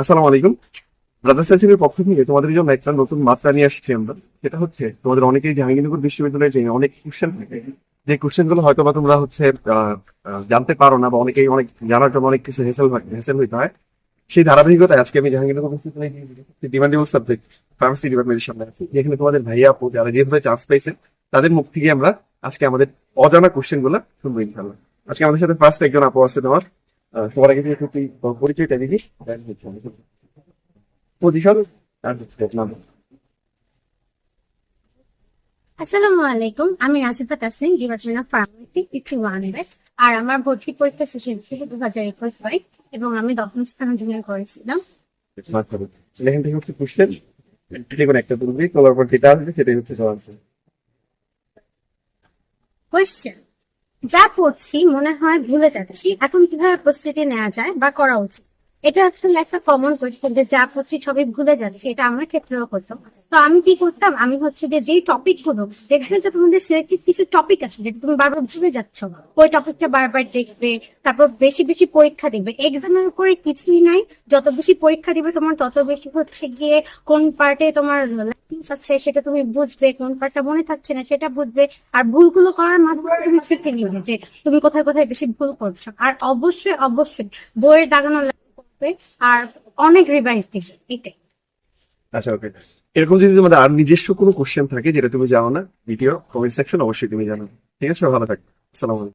আসসালামু আলাইকুম। ব্রাদার্স সেশনের পক্ষ থেকে তোমাদের জন্য একটা নতুন মাত্রা নিয়ে আসছি আমরা। সেটা হচ্ছে, তোমাদের অনেকেই জাহাঙ্গীরনগর বিশ্ববিদ্যালয়ে যে অনেক কোশ্চেন থাকে, যে কোশ্চেনগুলো হয়তো বা তোমরা হচ্ছে জানতে পারো না বা অনেকেই অনেক জানার জন্য অনেক কিছু হেসেল হেসেল হইতে হয়। সেই ধারাবাহিকতায় আজকে আমি জাহাঙ্গীরনগর বিশ্ববিদ্যালয়ে ডিমান্ডেবল সাবজেক্ট ফার্মাসি ডিপার্টমেন্টের সামনে আছি, যেখানে তোমাদের ভাইয়া, আপু যারা যেভাবে চান্স পাইছে, তাদের মুখ থেকে আমরা আজকে আমাদের অজানা কোশ্চেনগুলো শুনব ইনশাল্লাহ আজকে আমাদের সাথে ফার্স্ট একজন আপু আছে তোমার সবার আগে একটু তুই পরিচয়টা দিবি পজিশন আর নাম। আসসালামু আলাইকুম আমি Nasifa Tasnim of pharmacy ET one আর আমার ভর্তি পরীক্ষা শেষ হয়েছিল দু হাজার একুশ বাইশ এবং আমি দশম স্থান অধিকার করেছিলাম। এখান থেকে হচ্ছে কোশ্চেন যে কোনো একটা তুলবি তোলার পর যেটা আসবে সেটাই হচ্ছে সবার answer। যা পড়ছি মনে হয় ভুলে যাচ্ছি। এখন কীভাবে প্রস্তুতি নেওয়া যায় বা করা উচিত? এটা আসলে একটা কমন কোয়েশ্চেন যে যা পড়ছি সবই ভুলে যাচ্ছি, এটা আমার ক্ষেত্রেও হতো। তো আমি কি করতাম? আমি হচ্ছে যে যেই টপিকগুলো, দেখবে যে তোমাদের সিলেক্টেড কিছু টপিক আছে যেটা তুমি বারবার ভুলে যাচ্ছ। ওই টপিকটা বারবার দেখবে, তারপর বেশি বেশি পরীক্ষা দেখবে এক্সামের উপরে কিছুই নাই। যত বেশি পরীক্ষা দিবে তোমার, তত বেশি হচ্ছে গিয়ে কোন পার্টে তোমার আছে সেটা তুমি বুঝবে, কোন পার্টটা মনে থাকছে না সেটা বুঝবে। আর ভুলগুলো করার মাধ্যমে তুমি শিখে নিবে যে তুমি কোথায় কোথায় বেশি ভুল করছ। আর অবশ্যই অবশ্যই বইয়ের দাগানো আর অনেক রিভাইজ দিবে, এটাই। আচ্ছা ওকে এরকম যদি তোমাদের আর নিজস্ব কোনো কোশ্চেন থাকে, যেটা তুমি জানো না, ভিডিও কমেন্ট সেকশন অবশ্যই তুমি জানো ঠিক আছে, ভালো থাকবে। আসসালামু আলাইকুম।